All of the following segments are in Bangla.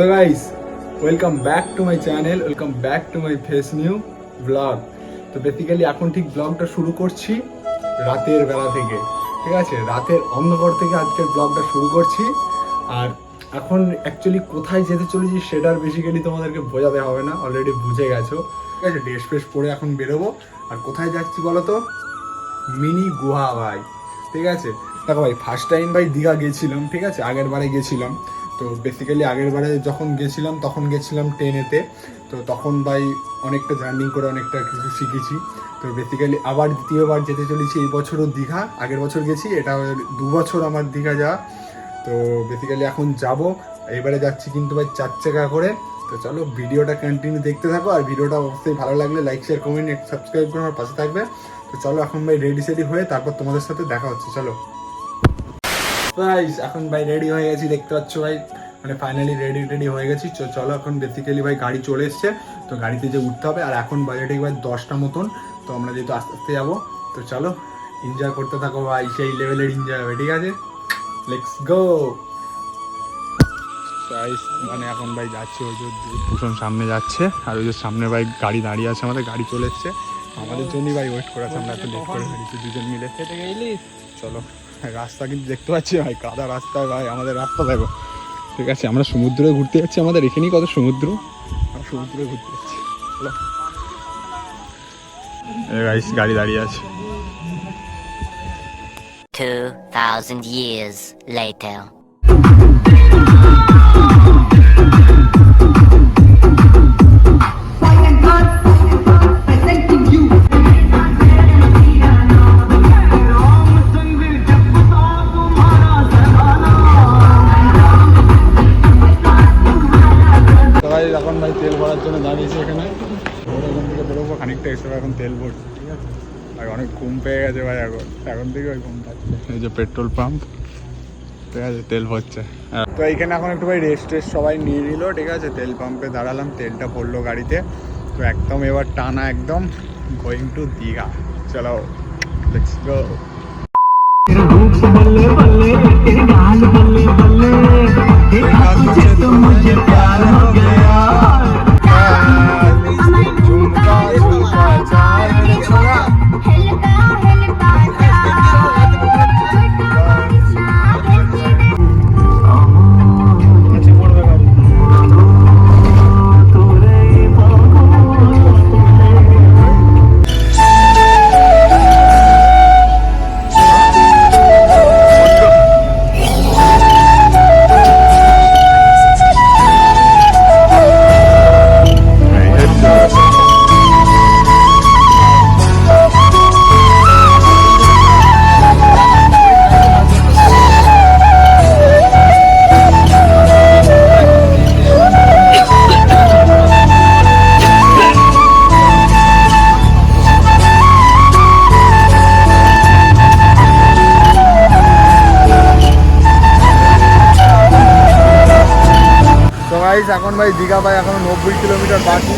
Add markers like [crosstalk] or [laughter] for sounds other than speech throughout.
So guys welcome back to my channel welcome back to my face new blog তো বেসিক্যালি এখন ঠিক ব্লগটা শুরু করছি রাতের বেলা থেকে, ঠিক আছে? রাতের অন্ধকার থেকে আজকের ব্লগটা শুরু করছি। আর এখন অ্যাকচুয়ালি কোথায় যেতে চলেছি সেটার বেসিক্যালি তোমাদেরকে বোঝাতে হবে না অলরেডি বুঝে গেছো। ঠিক আছে ড্রেস ফ্রেস পরে এখন বেরোবো। আর কোথায় যাচ্ছি বলো তো? মিনি গুহা ভাই, ঠিক আছে? দেখো ভাই ফার্স্ট টাইম ভাই দীঘা গেছিলাম, ঠিক আছে? আগের বারে গেছিলাম। তো বেসিক্যালি আগের বারে যখন গেছিলাম, তখন গেছিলাম ট্রেনেতে তো তখন ভাই অনেকটা জার্নি করে অনেকটা কিছু শিখেছি। তো বেসিক্যালি আবার দ্বিতীয়বার যেতে চলেছি এই বছরও দীঘা। আগের বছর গেছি, এটা দু বছর আমার দীঘা যাওয়া। তো বেসিক্যালি এখন যাব। এবারে যাচ্ছি কিন্তু ভাই চার চাকা করে। তো চলো ভিডিওটা কন্টিনিউ দেখতে থাকো। আর ভিডিওটা অবশ্যই ভালো লাগলে লাইক শেয়ার কমেন্ট সাবস্ক্রাইব করে আমার পাশে থাকবে। তো চলো এখন ভাই রেডি সেডি হয়ে তারপর তোমাদের সাথে দেখা হচ্ছে। চলো। এখন ভাই রেডি হয়ে গেছি, দেখতে পাচ্ছ ভাই? মানে ফাইনালি রেডি রেডি হয়ে গেছি। চলো এখন বেসিক্যালি ভাই গাড়ি চলে এসছে। তো গাড়িতে যে উঠতে হবে, আর এখন বাজে ঠিক ভাই দশটা মতন। তো আমরা যেহেতু আস্তে আস্তে যাব, তো চলো এনজয় করতে থাকো ভাই, সেই লেভেলের এনজয় হবে, ঠিক আছে? লেটস গো মানে এখন ভাই যাচ্ছে, ওই যে ভূষণ সামনে যাচ্ছে, আর ওই যে সামনে ভাই গাড়ি দাঁড়িয়ে আছে আমাদের, গাড়ি চলে এসছে। আমাদের জন্যই ভাই ওয়েট করে আমরা এত লেট করে ফেলেছি দুজন মিলে। চলো। রাস্তা কিন্তু দেখতে পাচ্ছি ভাই কাদা রাস্তায় ভাই আমাদের রাস্তা দেখো। ঠিক আছে আমরা সমুদ্রে ঘুরতে যাচ্ছি আমাদের এখানেই কত সমুদ্র? আমরা সমুদ্রে ঘুরতে যাচ্ছি। গাইস গাড়ি দাঁড়িয়ে আছে। 2,000 years later. এখন ভাই তেল ভরার জন্য দাঁড়িয়েছে এখানে ওর ওখান থেকে বেরোবো খানিকটা এসে এখন তেল ভরছি ঠিক আছে আর অনেক ঘুম পেয়ে গেছে ভাই এখন এখন থেকে ওই ঘুম পাচ্ছে এই যে পেট্রোল পাম্প ঠিক আছে তেল ভরছে তো এইখানে এখন একটু ভাই রেস্ট টেস্ট সবাই নিয়ে নিল ঠিক আছে তেল পাম্পে দাঁড়ালাম তেলটা ভরলো গাড়িতে তো একদম এবার টানা একদম গোয়িং টু দীঘা চলো লেটস গো तेरे रूप से बल्ले बल्ले तेरे गाल बल्ले बल्ले देखा तुझे तो मुझे प्यार हो गया। झुमका এখন ভাই দীঘা ভাই এখন নব্বই কিলোমিটার বাকি।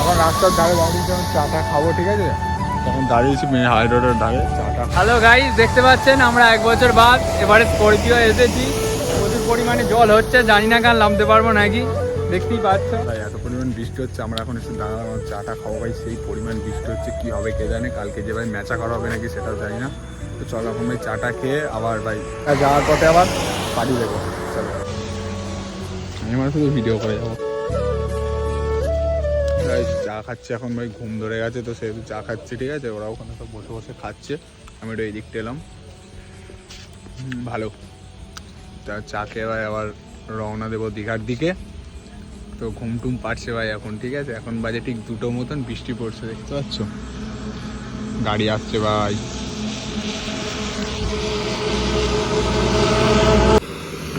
এখন রাস্তার ধারে দাঁড়িয়ে যখন চাটা খাব ঠিক আছে? তখন দাঁড়িয়েছি মেয়ে হাই রোডের ধারে। চাটা হ্যালো গাইস দেখতে পাচ্ছেন আমরা এক বছর বাদ এবারে স্করপিও এসেছি। প্রচুর পরিমাণে জল হচ্ছে জানি না কার নামতে পারব নাকি। দেখতেই পাচ্ছ ভাই এত পরিমাণ বৃষ্টি হচ্ছে আমরা এখন এসে দাঁড়ালাম চাটা খাব ভাই। সেই পরিমাণ বৃষ্টি হচ্ছে কি হবে কে জানে? কালকে যে ভাই ম্যাচা করা হবে নাকি সেটাও জানি না। তো চলো এখন ভাই চাটা খেয়ে আবার ভাই যাওয়ার পথে আবার পাড়ি দেবো চলো শুধু ভিডিও করে যাব। চা খাচ্ছে এখন ভাই, ঘুম ধরে গেছে তো সেহেতু চা খাচ্ছি, ঠিক আছে? ওরা ওখানে সব বসে বসে খাচ্ছে। আমি একটু এই দিকটা এলাম ভালো। তা চা খেয়ে ভাই আবার রওনা দেবো দীঘার দিকে। তো ঘুম টুম পাচ্ছে ভাই এখন, ঠিক আছে? এখন বাজে ঠিক দুটো মতন, বৃষ্টি পড়ছে, দেখতে পাচ্ছ? গাড়ি আসছে ভাই।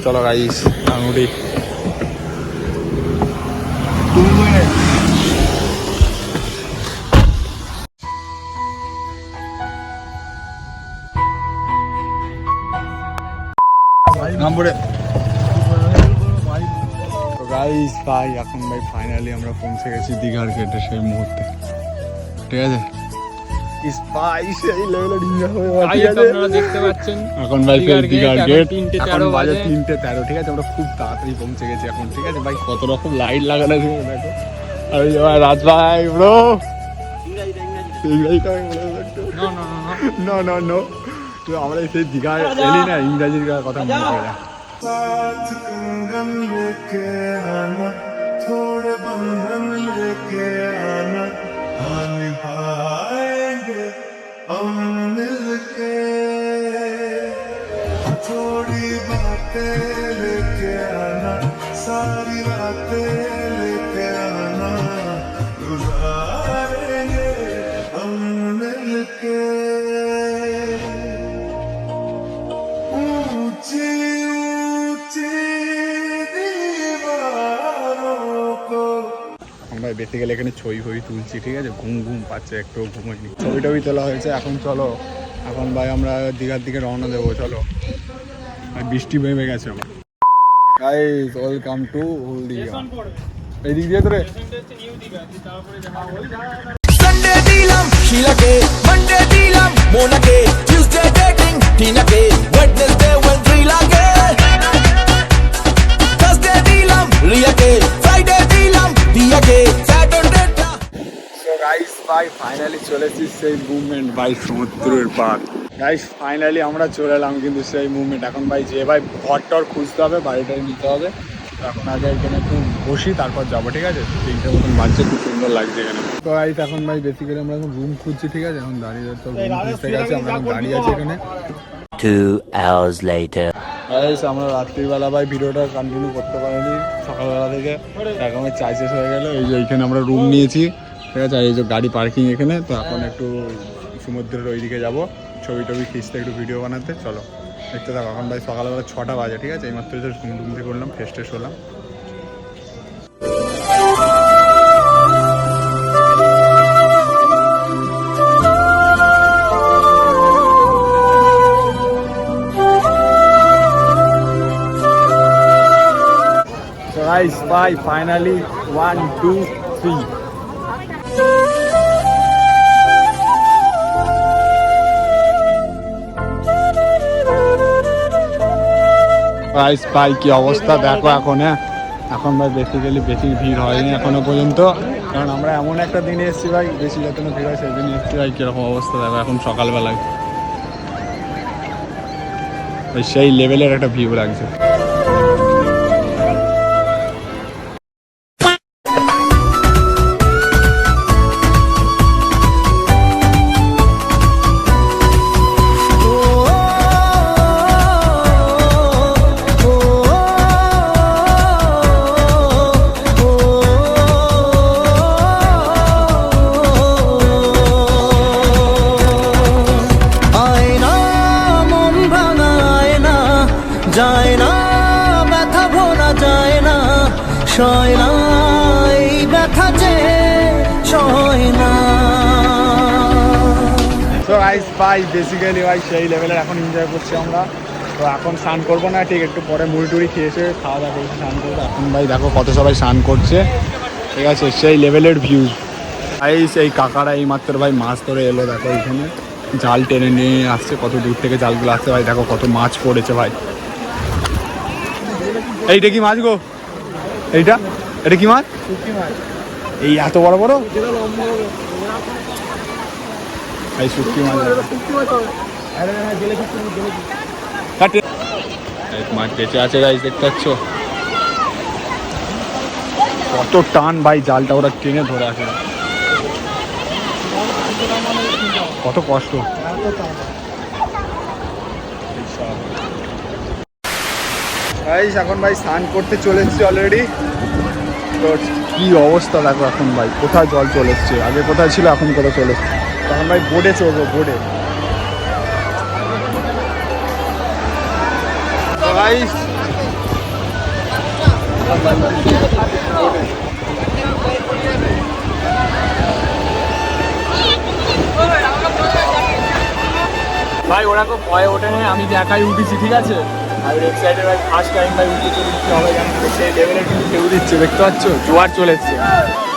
চলো গাইস আঙুরি নম্বরে। তো গাইস ভাই, এখন ভাই ফাইনালি আমরা পৌঁছে গেছি দীঘার গেটে সেই মুহূর্তে। ঠিক আছে? এই [laughs] লেভেলের এনজয় হবে তাই ঠিক আছে আপনারা দেখতে পাচ্ছেন এখন ভাই দীঘার দীঘার gate, গেট এখন তিনটে এখন তেরো বাজে বাজে। তিনটে তেরো ঠিক আছে আমরা খুব তাড়াতাড়ি পৌঁছে গেছি এখন ঠিক আছে ভাই কত রকম লাইট লাগানো আছে দেখো আর ওই যে আমার রাজ ভাই ব্রো ইংরাজিটা আমি বলে দেবো একটু No, no, no, no. No no no তো আমরা সেই দীঘায় এলি না ইংরাজির কথা মনে পড়ে না साथ कंगन लेके आना थोड़े बंधन लेके आना हाँ निभाएंगे مل کے تھوڑی باتیں لے کے آنا ساری باتیں لے کے آنا گزاریں گے ہم مل کے বেসিক্যালি এখানে ছবি ফই তুলছি, ঠিক আছে? ঘুম ঘুম পাচ্ছে একটু ঘুমাইনি ছবি টবি তোলা হয়েছে, এখন চলো, এখন ভাই আমরা দীঘার দিকে রওনা দেবো, চলো। বৃষ্টি নেমে গেছে আমার। গাইস ওয়েলকাম টু হলদিয়া এই দিক দিয়ে Sunday দিলাম, শিলাকে মানডে দিলাম মোনাকে টিউসডে ডেটিং টিনাকে ভাই ফাইনালি চলে এসেছি সেই মুভমেন্ট ভাই সমুদ্রের পার। গাইস ফাইনালি আমরা চলে এলাম কিন্তু সেই মুভমেন্ট এখন ভাই যে ভাই ঘর টর খুঁজতে হবে বাড়িটাই নিতে হবে। এখন আগে এখানে একটু বসি তারপর যাব ঠিক আছে? তিনটে মতন বাজছে খুব সুন্দর লাগছে এখানে। তো গাইস এখন ভাই বেসিক্যালি আমরা এখন রুম খুঁজছি ঠিক আছে? এখন দাঁড়িয়ে তো রুম খুঁজতে গেছে আমরা এখন দাঁড়িয়ে আছি এখানে। Two hours later. গাইস আমরা রাত্রিবেলা ভাই ভিডিওটা কন্টিনিউ করতে পারিনি সকালবেলা থেকে। এখন চাই শেষ হয়ে গেল এই যে এইখানে আমরা রুম নিয়েছি। ঠিক আছে এই যে গাড়ি পার্কিং এখানে তো এখন একটু সমুদ্রের ওইদিকে যাব ছবি টবি খিচতে একটু ভিডিও বানাতে চলো দেখতে থাকো এখন ভাই সকালবেলা ছটা বাজে ঠিক আছে এইমাত্র যে থেকে করলাম ফ্রেশ ট্রেশ হলাম guys, bye. Finally, one, two, three. Guys পাই কি অবস্থা? দেখো এখন হ্যাঁ? এখন ভাই বেসিক্যালি বেশি ভিড় হয়নি এখনও পর্যন্ত। কারণ আমরা এমন একটা দিনে এসেছি ভাই, বেশি যত ভিড় হয় সেই দিনে এসেছি ভাই, কীরকম অবস্থা? দেখো এখন সকালবেলায়। সেই লেভেলের একটা ভিউ লাগছে। সয় না। ব্যথা বেসিক্যালি ভাই সেই লেভেলের এখন এনজয় করছি আমরা। তো এখন স্নান করব না, ঠিক একটু পরে মুড়ি টুড়ি খেয়েছে খাওয়া দাওয়া করেছে স্নান করব এখন ভাই দেখো কত সবাই স্নান করছে। ঠিক আছে, সেই লেভেলের ভিউ ভাই সেই কাকারা এই মাত্র ভাই মাছ ধরে এলো, দেখো এখানে জাল টেনে নিয়ে আসছে, কত দূর থেকে জালগুলো আসছে। ভাই দেখো কত মাছ পড়েছে ভাই। এইটা কি মাছ গো? এইটা? এটা কি মাছ? এই এত বড় বড়? এই শুটকি মাছ মাছ আছে দেখতে কত টান ভাই, জালটা ওরা টেনে ধরে আছে। কত কষ্ট। গাইজ এখন ভাই স্নান করতে চলে এসেছি অলরেডি তো কি অবস্থা দেখো এখন ভাই? কোথায় জল চলে এসছে? আগে কোথায় ছিল, এখন কোথায় চলে এসছে? তখন ভাই বোর্ডে চলবো বোর্ডে গাইস ভাই, ওরা খুব ভয়ে ওঠে না, আমি একাই উঠেছি, ঠিক আছে? আর সাইডে ভাই ফার্স্ট টাইম ভাই উঠতে চলে হবে জানি? সেই লেভেলের কিন্তু ঢেউ দিচ্ছে দেখতে পাচ্ছ? জোয়ার চলেছে। এসছে